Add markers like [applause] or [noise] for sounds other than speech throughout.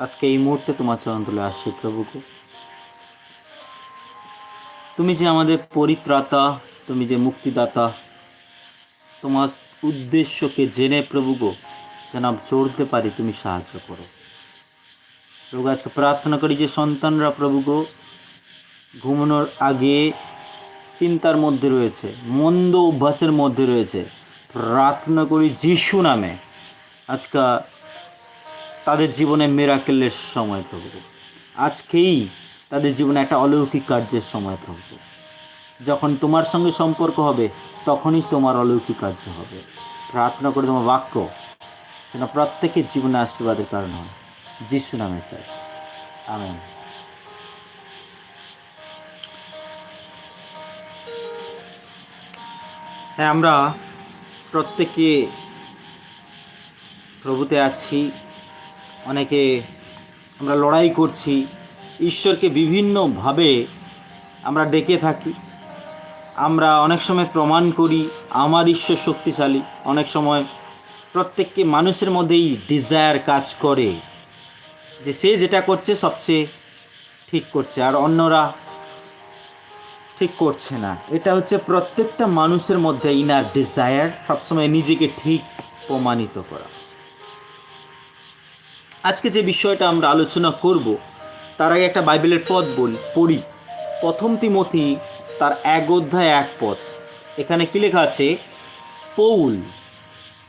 আজকে এই মুহূর্তে তোমার চরণ তুলে আসছি প্রভুকে তুমি যে আমাদের পরিত্রাতা, তুমি যে মুক্তিদাতা, তোমার উদ্দেশ্যকে জেনে প্রভু গো যেন চলতে পারি, তুমি সাহায্য করো। প্রভু আজকে প্রার্থনা করি যে সন্তানরা প্রভু গো ঘুমানোর আগে চিন্তার মধ্যে রয়েছে, মন্দ অভ্যাসের মধ্যে রয়েছে। প্রার্থনা করি, যিশু নামে। আজকা তাদের জীবনে মেরাকেলের সময় প্রভু আজকেই তাদের জীবনে একটা অলৌকিক কার্যের সময় প্রভু যখন তোমার সঙ্গে সম্পর্ক হবে, তখনই তোমার অলৌকিক কার্য হবে। প্রার্থনা করে তোমার বাক্য যেন প্রত্যেকের জীবনে আশীর্বাদের কারণ হয়। যিশু নামে চাই। আমেন। হ্যাঁ আমরা প্রত্যেকে প্রভুতে আছি। অনেকে আমরা লড়াই করছি, ঈশ্বরকে বিভিন্নভাবে আমরা ডেকে থাকি। আমরা অনেক সময় প্রমাণ করি, আমার ঈশ্বর শক্তিশালী। অনেক সময় প্রত্যেককে মানুষের মধ্যেই ডিজায়ার কাজ করে যে সে যেটা করছে সবচেয়ে ঠিক করছে, আর অন্যরা ঠিক করছে না। এটা হচ্ছে প্রত্যেকটা মানুষের মধ্যে ইনার ডিজায়ার সবসময় নিজেকে ঠিক প্রমাণিত করা। আজকে যে বিষয়টা আমরা আলোচনা করব, তার আগে একটা বাইবেলের পদ বলি, পড়ি। প্রথম তিমথি, তার এক অধ্যায়, এক পদ। এখানে কী লেখা আছে? পৌল,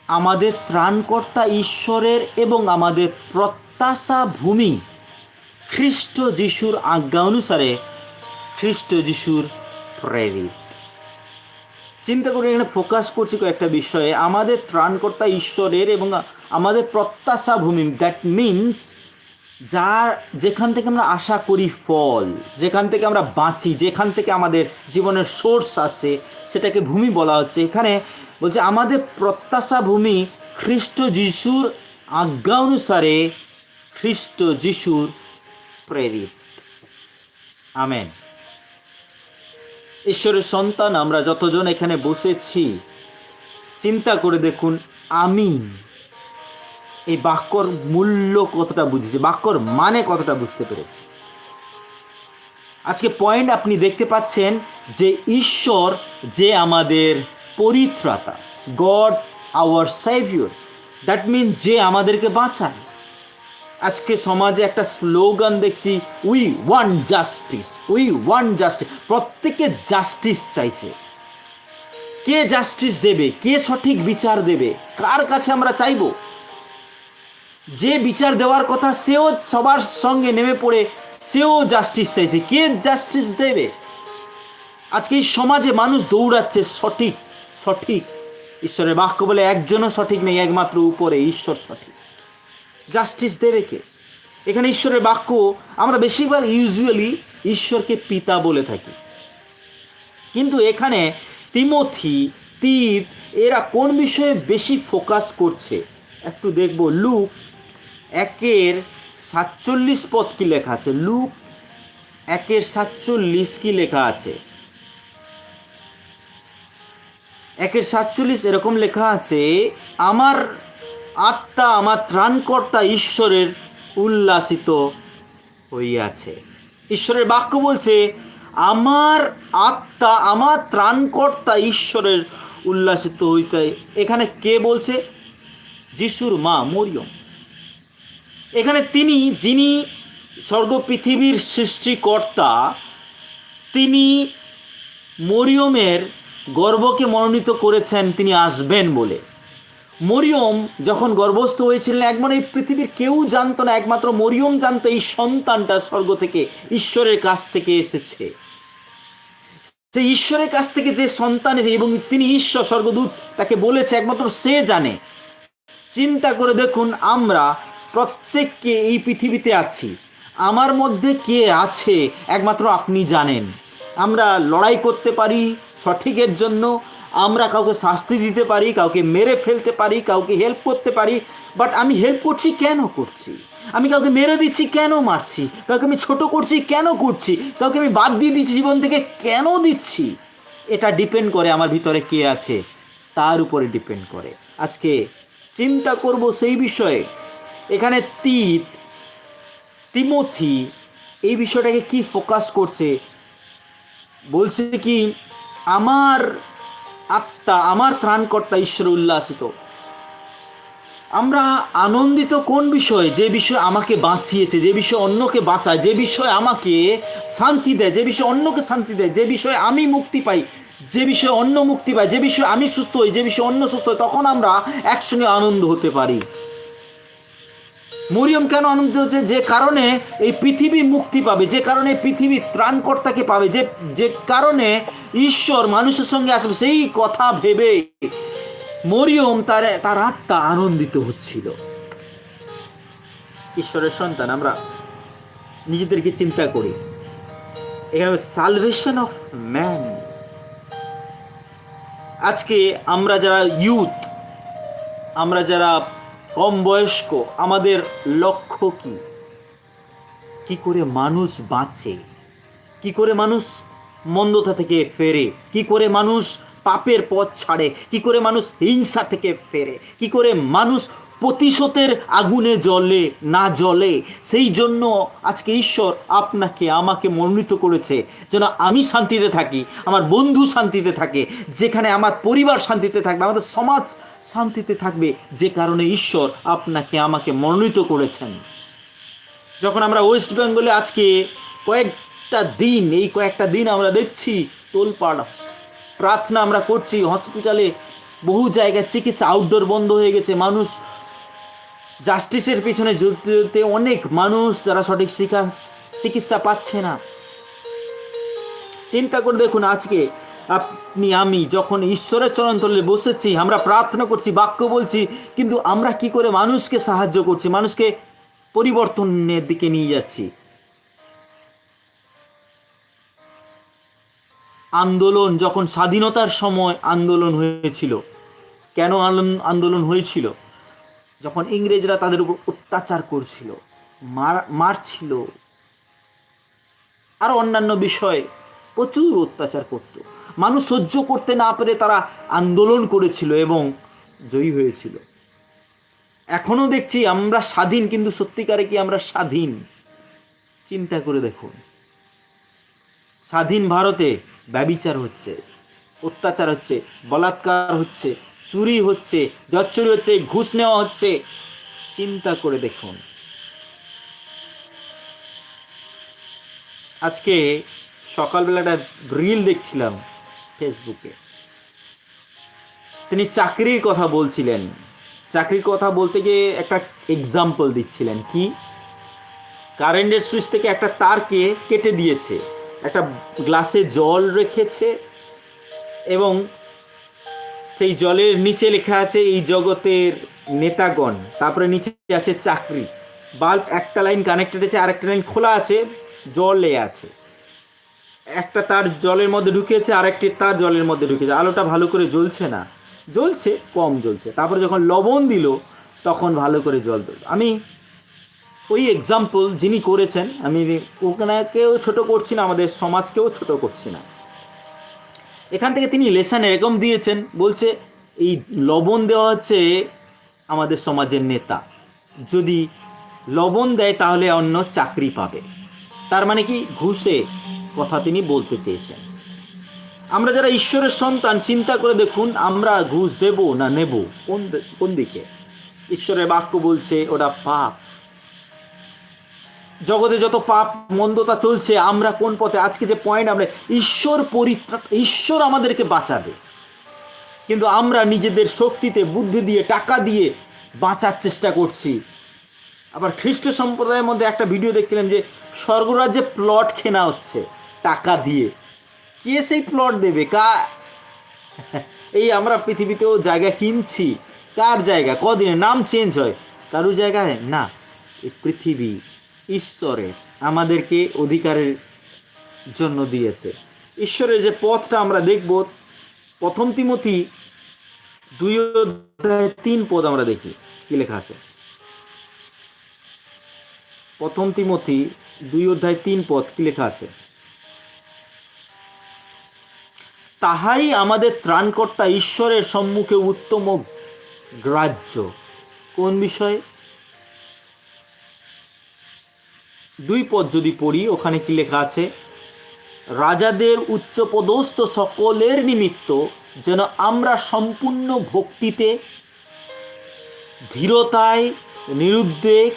আমাদের ত্রাণকর্তা ঈশ্বরের এবং আমাদের প্রত্যাশা ভূমি, খ্রিস্ট যিশুর আজ্ঞা অনুসারে খ্রিস্ট যিশুর প্রেরিত। চিন্তা করে এখানে ফোকাস করছি কয়েকটা বিষয়ে। আমাদের ত্রাণকর্তা ঈশ্বরের এবং আমাদের প্রত্যাশা ভূমি দ্যাট মিনস যার, যেখান থেকে আমরা আশা করি ফল, যেখান থেকে আমরা বাঁচি, যেখান থেকে আমাদের জীবনের সোর্স আছে, সেটাকে ভূমি বলা হচ্ছে। এখানে বলছে, আমাদের প্রত্যাশা ভূমি খ্রিস্ট যিশুর আজ্ঞা অনুসারে খ্রিস্ট যিশুর প্রেরিত। আমেন। ঈশ্বরের সন্তান, আমরা যতজন এখানে বসেছি, চিন্তা করে দেখুন আমি এই বাক্যর মূল্য কতটা বুঝেছি, বাক্যর মানে কতটা বুঝতে পেরেছি। আজকে পয়েন্ট আপনি দেখতে পাচ্ছেন যে ঈশ্বর যে আমাদের পরিত্রাতা God our saviour that mean যে আমাদেরকে বাঁচায়। আজকে সমাজে একটা স্লোগান দেখছি we want justice we want justice প্রত্যেকে জাস্টিস চাইছে। কে জাস্টিস দেবে? কে সঠিক বিচার দেবে? কার কাছে আমরা চাইব? যে বিচার দেওয়ার কথা সেও সবার সঙ্গে নেমে পড়ে, সেও জাস্টিস চাইছে। কে জাস্টিস দেবে? আজকে এই সমাজে মানুষ দৌড়াচ্ছে সঠিক সঠিক। ঈশ্বরের বাক্য বলে একজনও সঠিক নেই, একমাত্র উপরে ঈশ্বর সঠিক। জাস্টিস দেবে কে? এখানে ঈশ্বরের বাক্য আমরা বেশিরভাগ ইউজুয়ালি ঈশ্বরকে পিতা বলে থাকি। কিন্তু এখানে তিমথি তিত এরা কোন বিষয়ে বেশি ফোকাস করছে? একটু দেখব। লুক একের সাতচল্লিশ পদ কি লেখা আছে? লুক একের সাতচল্লিশ কি লেখা আছে? একের সাতচল্লিশ এরকম লেখা আছে, আমার আত্মা আমার ত্রাণকর্তা ঈশ্বরের উল্লাসিত হইয়াছে। ঈশ্বরের বাক্য বলছে, আমার আত্মা, আমার ত্রাণকর্তা ঈশ্বরের উল্লাসিত হইতে এখানে কে বলছে? যিশুর মা মরিয়ম। এখানে তিনি, যিনি স্বর্গ পৃথিবীর সৃষ্টিকর্তা, তিনি মরিয়মের গর্বকে মনোনীত করেছেন, তিনি আসবেন বলে। মরিয়ম যখন গর্ভস্থ হয়েছিলেন একবার এই পৃথিবীর কেউ জানতো না, একমাত্র মরিয়ম জানতো এই সন্তানটা স্বর্গ থেকে ঈশ্বরের কাছ থেকে এসেছে। সে ঈশ্বরের কাছ থেকে যে সন্তান এসেছে এবং তিনি ঈশ্বর, স্বর্গদূত, তাকে বলেছে, একমাত্র সে জানে। চিন্তা করে দেখুন, আমরা প্রত্যেককে এই পৃথিবীতে আছি। আমার মধ্যে কে আছে, একমাত্র আপনি জানেন। আমরা লড়াই করতে পারি সঠিকের জন্য আমরা কাউকে শাস্তি দিতে পারি, কাউকে মেরে ফেলতে পারি, কাউকে হেল্প করতে পারি বাট আমি হেল্প করছি কেন করছি? আমি কাউকে মেরে দিচ্ছি কেন মারছি? কাউকে আমি ছোট করছি কেন করছি? কাউকে আমি বাদ দিয়ে দিচ্ছি জীবন থেকে কেন দিচ্ছি? এটা ডিপেন্ড করে আমার ভিতরে কে আছে, তার উপরে ডিপেন্ড করে। আজকে চিন্তা করব সেই বিষয়ে। এখানে তিত, তিমথি এই বিষয়টাকে কি ফোকাস করছে? বলছে কি, আমার আত্মা, আমার ত্রাণকর্তা ঈশ্বর উল্লাসিত। আমরা আনন্দিত কোন বিষয়ে? যে বিষয় আমাকে বাঁচিয়েছে, যে বিষয় অন্যকে বাঁচায়, যে বিষয় আমাকে শান্তি দেয়, যে বিষয় অন্যকে শান্তি দেয়, যে বিষয়ে আমি মুক্তি পাই, যে বিষয়ে অন্য মুক্তি পাই যে বিষয়ে আমি সুস্থ হই, যে বিষয়ে অন্য সুস্থ হই তখন আমরা একসঙ্গে আনন্দ হতে পারি। মরিয়ম কেন আনন্দ হচ্ছে? যে কারণে এই পৃথিবী মুক্তি পাবে, যে কারণে পৃথিবী ত্রাণকর্তাকে পাবে, যে যে কারণে ঈশ্বর মানুষের সঙ্গে আসবে, সেই কথা ভেবে মরিয়ম তার তার আত্মা আনন্দিত হচ্ছিল। ঈশ্বরের সন্তান, আমরা নিজেদেরকে চিন্তা করি। এখানে সালভেশন অফ ম্যান আজকে আমরা যারা ইউথ আমরা যারা কম বয়স্ক আমাদের লক্ষ্য কি? কি করে মানুষ বাঁচে? কি করে মানুষ মন্দতা থেকে ফেরে? কি করে মানুষ পাপের পথ ছাড়ে? কি করে মানুষ হিংসা থেকে ফেরে? কি করে মানুষ প্রতিশোধের আগুনে জ্বলে, না জ্বলে, সেই জন্য আজকে ঈশ্বর আপনাকে, আমাকে মনোনীত করেছে যেন আমি শান্তিতে থাকি, আমার বন্ধু শান্তিতে থাকে, যেখানে আমার পরিবার শান্তিতে থাকবে, আমাদের সমাজ শান্তিতে থাকবে, যে কারণে ঈশ্বর আপনাকে, আমাকে মনোনীত করেছেন। যখন আমরা ওয়েস্ট বেঙ্গলে আজকে কয়েকটা দিন, এই কয়েকটা দিন আমরা দেখছি, তোলপাড় প্রার্থনা আমরা করছি, হসপিটালে বহু জায়গায় চিকিৎসা আউটডোর বন্ধ হয়ে গেছে, মানুষ জাস্টিসের পিছনে যুদ্ধ অনেক মানুষ যারা সঠিক চিকা- চিকিৎসা পাচ্ছে না। চিন্তা করে দেখুন আজকে আপনি, আমি যখন ঈশ্বরের চরণতলে বসেছি, আমরা প্রার্থনা করছি, বাক্য বলছি, কিন্তু আমরা কি করে মানুষকে সাহায্য করছি, মানুষকে পরিবর্তনের দিকে নিয়ে যাচ্ছি? আন্দোলন যখন স্বাধীনতার সময় আন্দোলন হয়েছিল, কেন আন্দোলন হয়েছিল? যখন ইংরেজরা তাদের উপর অত্যাচার করছিল, মার, মারছিল, আর অন্যান্য বিষয়ে প্রচুর অত্যাচার করত। মানুষ সহ্য করতে না পেরে তারা আন্দোলন করেছিল এবং জয়ী হয়েছিল। এখনও দেখছি আমরা স্বাধীন, কিন্তু সত্যিকারে কি আমরা স্বাধীন? চিন্তা করে দেখুন। স্বাধীন ভারতে ব্যবিচার হচ্ছে, অত্যাচার হচ্ছে, বলাৎকার হচ্ছে চুরি হচ্ছে জচ্চুরি হচ্ছে, ঘুষ নেওয়া হচ্ছে। চিন্তা করে দেখুন। আজকে সকালবেলা একটা রিল দেখছিলাম ফেসবুকে তিনি চাকরির কথা বলছিলেন। চাকরির কথা বলতে গিয়ে একটা এক্সাম্পল দিচ্ছিলেন। কি? কারেন্টের সুইচ থেকে একটা তারকে কেটে দিয়েছে। একটা গ্লাসে জল রেখেছে এবং সেই জলের নিচে লেখা আছে, এই জগতের নেতাগণ। তারপরে নিচে আছে, চাকরি। বাল্ব একটা লাইন কানেক্টেড আছে আর একটা লাইন খোলা আছে, জলে আছে। একটা তার জলের মধ্যে ঢুকেছে আর একটি তার জলের মধ্যে ঢুকেছে। আলোটা ভালো করে জ্বলছে না। জ্বলছে, কম জ্বলছে। তারপরে যখন লবণ দিল, তখন ভালো করে জল দিল আমি ওই এক্সাম্পল যিনি করেছেন, আমি ওখানেকেও ছোট করছি না, আমাদের সমাজকেও ছোট করছি না। এখান থেকে তিনি লেসন এরকম দিয়েছেন, বলছে, এই লবণ দেওয়া হচ্ছে আমাদের সমাজের নেতা। যদি লবণ দেয় তাহলে অন্য চাকরি পাবে। তার মানে কি? ঘুষে কথা তিনি বলতে চেয়েছেন। আমরা যারা ঈশ্বরের সন্তান, চিন্তা করে দেখুন, আমরা ঘুষ দেব না নেব? কোন কোন দিকে? ঈশ্বরের বাক্য বলছে ওটা পাপ জগতে যত পাপ মন্দতা চলছে, আমরা কোন পথে? আজকে যে পয়েন্ট আমরা, ঈশ্বর পরিত্রাণ ঈশ্বর আমাদেরকে বাঁচাবে। কিন্তু আমরা নিজেদের শক্তিতে, বুদ্ধি দিয়ে, টাকা দিয়ে বাঁচার চেষ্টা করছি। আবার খ্রিস্ট সম্প্রদায়ের মধ্যে একটা ভিডিও দেখছিলাম যে, স্বর্গরাজ্যে প্লট কেনা হচ্ছে, টাকা দিয়ে। কে সেই প্লট দেবে? কা, [laughs] এই আমরা পৃথিবীতেও জায়গা কিনছি। কার জায়গা? কদিনের? নাম চেঞ্জ হয়। কারও জায়গায়? না, এই পৃথিবী। ঈশ্বরের আমাদেরকে অধিকারের জন্য দিয়েছে। ঈশ্বরের যে পথটা আমরা দেখব, প্রথম তিমতি দুই অধ্যায় তিন পদ আমরা দেখি। কি লেখা আছে? প্রথম তিমতি দুই অধ্যায় তিন পদ কি লেখা আছে? তাহাই আমাদের ত্রাণকর্তা ঈশ্বরের সম্মুখে উত্তম গ্রাহ্য। কোন বিষয়ে? দুই পদ যদি পড়ি, ওখানে কি লেখা আছে? রাজাদের উচ্চপদস্থ সকলের নিমিত্ত যেন আমরা সম্পূর্ণ ভক্তিতে, ধীরতায়, নিরুদ্বেগ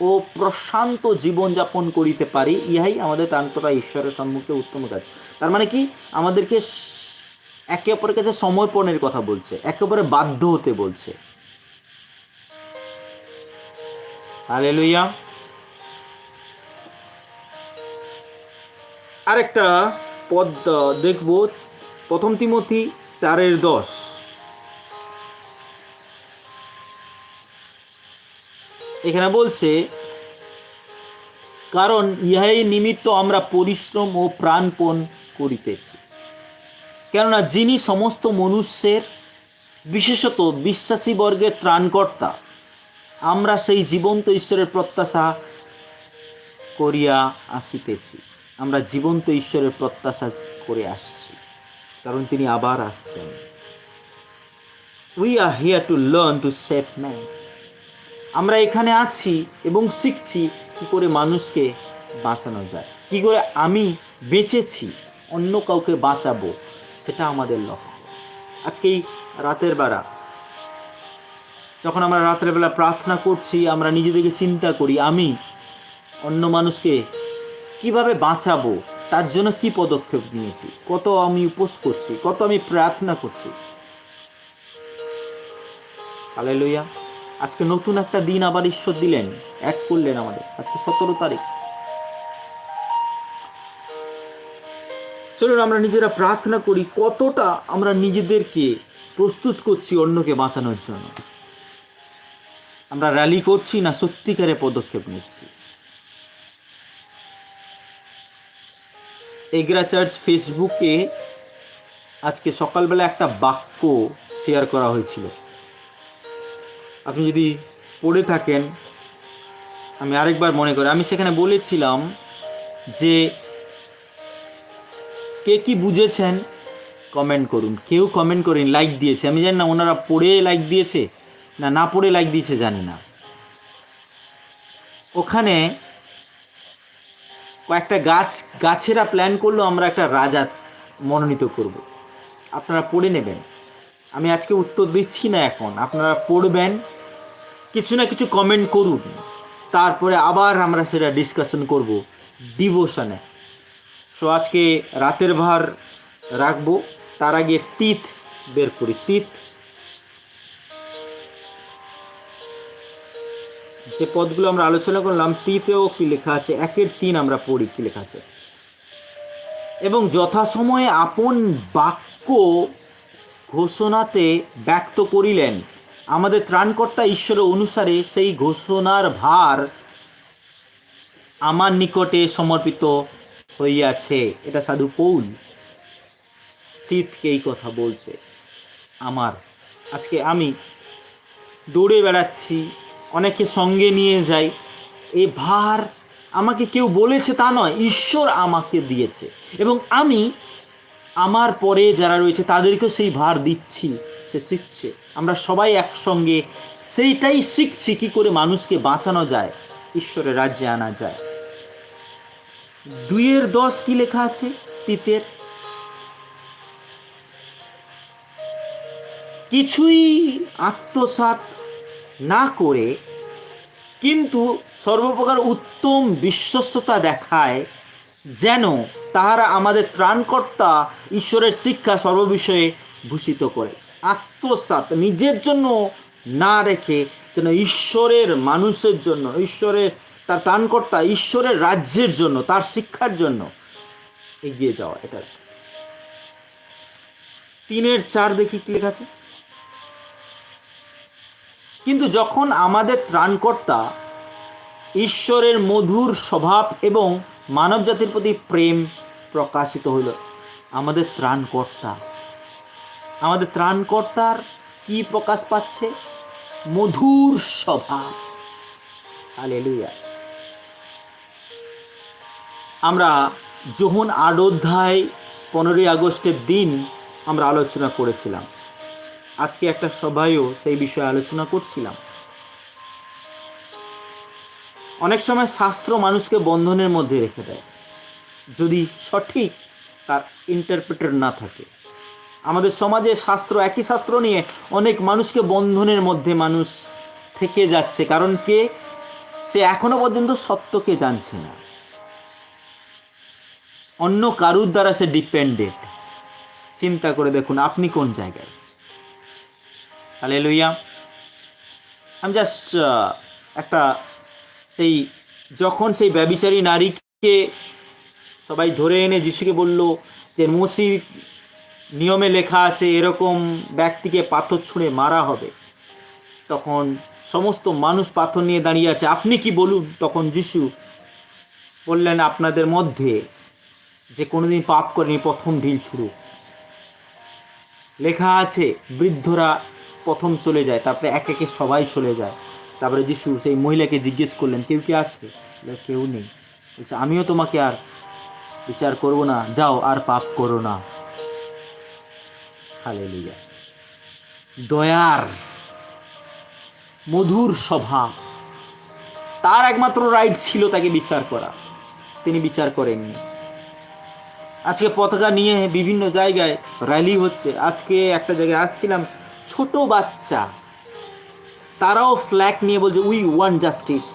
ও প্রশান্ত জীবনযাপন করিতে পারি, ইহাই আমাদের তান্ত্রতা ঈশ্বরের সম্মুখে উত্তম কাজ। তার মানে কি? আমাদেরকে একে অপরের কাছে সমর্পণের কথা বলছে, একে অপরে বাধ্য হতে বলছে। হালেলুয়া। আরেকটা পদ দেখব। প্রথম তিমথি চারের দশ। এখানে বলছে, কারণ ইহাই নিমিত্ত আমরা পরিশ্রম ও প্রাণপণ করিতেছি। কেননা যিনি সমস্ত মনুষ্যের, বিশেষত বিশ্বাসী বর্গের ত্রাণকর্তা, আমরা সেই জীবন্ত ঈশ্বরের প্রত্যাশা করিয়া আসিতেছি। আমরা জীবন্ত ঈশ্বরের প্রত্যাশা করে আসছি, কারণ তিনি আবার আসছেন। We are here to learn to save man আমরা এখানে আছি এবং শিখছি কী করে মানুষকে বাঁচানো যায়, কী করে আমি বেঁচেছি, অন্য কাউকে বাঁচাবো, সেটা আমাদের লক্ষ্য। আজকে এই রাতের বেলা, যখন আমরা রাতের বেলা প্রার্থনা করছি, আমরা নিজেদেরকে চিন্তা করি, আমি অন্য মানুষকে কীভাবে বাঁচাবো? তার জন্য কি পদক্ষেপ নিয়েছি? কত আমি উপোস করছি? কত আমি প্রার্থনা করছি? লইয়া আজকে নতুন একটা দিন আবার ঈশ্বর দিলেন। অ্যাড করলেন আমাদের। আজকে সতেরো তারিখ। চলুন, আমরা নিজেরা প্রার্থনা করি, কতটা আমরা নিজেদেরকে প্রস্তুত করছি অন্যকে বাঁচানোর জন্য। আমরা র্যালি করছি না সত্যিকারে পদক্ষেপ নিচ্ছি। এগরা চার্চ ফেসবুকে আজকে সকালবেলা একটা বাক্য শেয়ার করা হয়েছিল। আপনি যদি পড়ে থাকেন, আমি আরেকবার মনে করি, আমি সেখানে বলেছিলাম যে কে কি বুঝেছেন কমেন্ট করুন। কেউ কমেন্ট করেন লাইক দিয়েছে। আমি জানি না ওনারা পড়ে লাইক দিয়েছে, না না পড়ে লাইক দিয়েছে, জানি না। ওখানে কয়েকটা গাছ, গাছেরা প্ল্যান করল আমরা একটা রাজা মনোনীত করব। আপনারা পড়ে নেবেন। আমি আজকে উত্তর দিচ্ছি না এখন। আপনারা পড়বেন, কিছু না কিছু কমেন্ট করুন। তারপরে আবার আমরা সেটা ডিসকাশন করব ডিভোশনে সো আজকে রাতের ভার রাখব। তার আগে তিথ বের করি। তিথ যে পদগুলো আমরা আলোচনা করলাম তিতেও কি লেখা আছে? একের তিন আমরা পড়ি, কি লেখা আছে? এবং যথাসময়ে আপন বাক্য ঘোষণাতে ব্যক্ত করিলেন। আমাদের ত্রাণকর্তা ঈশ্বরের অনুসারে সেই ঘোষণার ভার আমার নিকটে সমর্পিত হইয়াছে। এটা সাধু পৌল তিতকে এই কথা বলছে। আমার, আজকে আমি দৌড়ে বেড়াচ্ছি অনেকে সঙ্গে নিয়ে যাই এই ভার আমাকে কেউ বলেছে তা নয়, ঈশ্বর আমাকে দিয়েছে। এবং আমি আমার পরে যারা রয়েছে তাদেরকেও সেই ভার দিচ্ছি, সে শিখছে। আমরা সবাই একসঙ্গে সেইটাই শিখছি কি করে মানুষকে বাঁচানো যায়, ঈশ্বরের রাজ্যে আনা যায়। দুইয়ের দশ কি লেখা আছে? তিতের। কিছুই আত্মসাৎ না করে, কিন্তু সর্বপ্রকার উত্তম বিশ্বস্ততা দেখায় যেন তাহারা আমাদের ত্রাণকর্তা ঈশ্বরের শিক্ষা সর্ববিষয়ে ভূষিত করে। আত্মসাৎ, নিজের জন্য না রেখে যেন ঈশ্বরের মানুষের জন্য, ঈশ্বরের তার ত্রাণকর্তা ঈশ্বরের রাজ্যের জন্য, তার শিক্ষার জন্য এগিয়ে যাওয়া, এটা। তিনের চার দেখি কি লেখা আছে? কিন্তু যখন আমাদের ত্রাণকর্তা ঈশ্বরের মধুর স্বভাব এবং মানব জাতির প্রতি প্রেম প্রকাশিত হইল, আমাদের ত্রাণকর্তা। আমাদের ত্রাণকর্তার কি প্রকাশ পাচ্ছে? মধুর স্বভাব। হালেলুয়া। আমরা যোহন আট অধ্যায় পনেরোই আগস্টের দিন আমরা আলোচনা করেছিলাম আজকে একটা সভায়ও সেই বিষয়ে আলোচনা করছিলাম। অনেক সময় শাস্ত্র মানুষকে বন্ধনের মধ্যে রেখে দেয়। যদি সঠিক তার ইন্টারপ্রেটার না থাকে। আমাদের সমাজে শাস্ত্র, একই শাস্ত্র নিয়ে অনেক মানুষকে বন্ধনের মধ্যে মানুষ থেকে যাচ্ছে। কারণ কে? সে এখনও পর্যন্ত সত্যকে জানছে না। অন্য কারুর দ্বারা সে ডিপেন্ডেন্ট চিন্তা করে দেখুন, আপনি কোন জায়গায়? তাহলে লইয়া আমি জাস্ট একটা সেই, যখন সেই ব্যবিচারী নারীকে সবাই ধরে এনে যিশুকে বলল যে মসিদ নিয়মে লেখা আছে, এরকম ব্যক্তিকে পাথর ছুঁড়ে মারা হবে। তখন সমস্ত মানুষ পাথর নিয়ে দাঁড়িয়ে আছে। আপনি কি বলুন? তখন যিশু বললেন, আপনাদের মধ্যে যে কোনোদিন পাপ করেনি, প্রথম ঢিল ছুড়ুক। লেখা আছে, বৃদ্ধরা প্রথম চলে যায়, তারপরে এক একে সবাই চলে যায়। তারপরে যিশু, সেই মহিলাকে জিজ্ঞেস করলেন, কেউ কি আছে? কেউ নেই। বলছে, আমিও তোমাকে আর বিচার করব না, যাও আর পাপ করো না। হালেলুয়া। দয়ার, মধুর স্বভাব। তার একমাত্র রাইট ছিল তাকে বিচার করা। তিনি বিচার করেননি। আজকে পতাকা নিয়ে বিভিন্ন জায়গায় র্যালি হচ্ছে। আজকে একটা জায়গায় আসছিলাম ছোট বাচ্চা। তারাও ফ্ল্যাগ নিয়ে বলছে উই ওয়ান জাস্টিস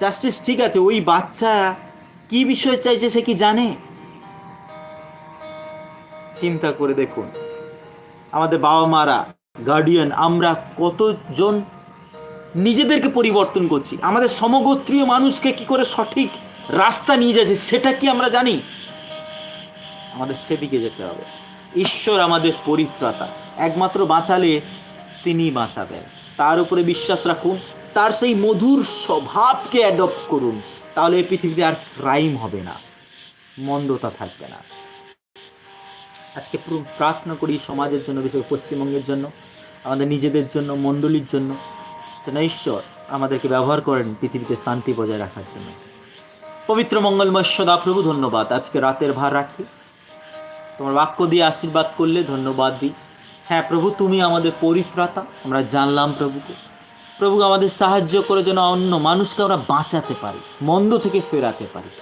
জাস্টিস ঠিক আছে, ওই বাচ্চা কি বিষয় চাইছে সে কি জানে? চিন্তা করে দেখুন, আমাদের বাবা মারা গার্ডিয়ান আমরা কতজন নিজেদেরকে পরিবর্তন করছি। আমাদের সমগোত্রীয় মানুষকে কি করে সঠিক রাস্তা নিয়ে যাচ্ছে, সেটা কি আমরা জানি? আমাদের সেদিকে যেতে হবে। ঈশ্বর আমাদের পরিত্রাতা। একমাত্র বাঁচালে তিনি বাঁচাবেন। তার উপরে বিশ্বাস রাখুন, তার সেই মধুর স্বভাবকে অ্যাডপ্ট করুন, তাহলে এই পৃথিবীতে আর ক্রাইম হবে না, মন্দতা থাকবে না। আজকে পুরো প্রার্থনা করি সমাজের জন্য, বিশেষ পশ্চিমবঙ্গের জন্য, আমাদের নিজেদের জন্য, মণ্ডলীর জন্য, যেন ঈশ্বর আমাদেরকে ব্যবহার করেন পৃথিবীতে শান্তি বজায় রাখার জন্য। পবিত্র মঙ্গলময় সদা প্রভু ধন্যবাদ। আজকে রাতের ভার রাখি। তোমার বাক্য দিয়ে আশীর্বাদ করলে ধন্যবাদ দিই। হ্যাঁ প্রভু, তুমি আমাদের পরিত্রাতা, আমরা জানলাম প্রভুকে। প্রভু, আমাদের সাহায্য করে যেন অন্য মানুষকে আমরা বাঁচাতে পারি, মন্দ থেকে ফেরাতে পারি।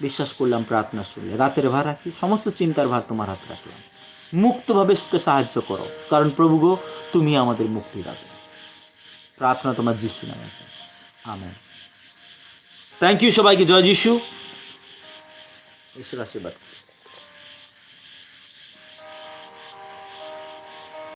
বিশ্বাস করলাম, প্রার্থনা শুনলে। রাতের ভার রাখি, সমস্ত চিন্তার ভার তোমার হাতে রাখলাম। মুক্তভাবে শুতে সাহায্য করো, কারণ প্রভু গো, তুমি আমাদের মুক্তি রাখো প্রার্থনা তোমার যিশু নামে আছে। আমেন। থ্যাংক ইউ সবাইকে। জয় যিশু। ঈশ্বর আশীর্বাদ।